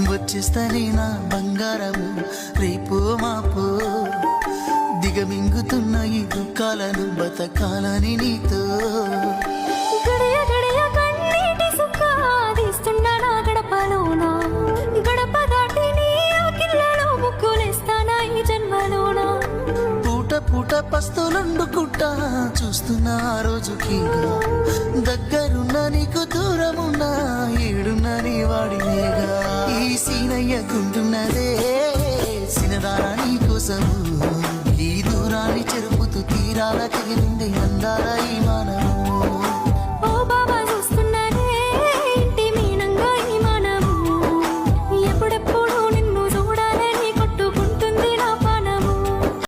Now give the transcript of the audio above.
చేస్తనే నా బంగారము. రేపు మాపు దిగమింగుతున్న ఈ దుఃఖాలను బతకాలని నీతో. పూట పస్తులుండుకుంటా చూస్తున్న ఆ రోజుకి దగ్గరున్న నీకు దూరమున్నా ఎదురయ్యకుంటున్నదే సీనయ్య సినదారా నీ కోసము ఈ దూరాన్ని చెరుపుతూ తీరాల తెగిలింది అందాల ఈ మానవు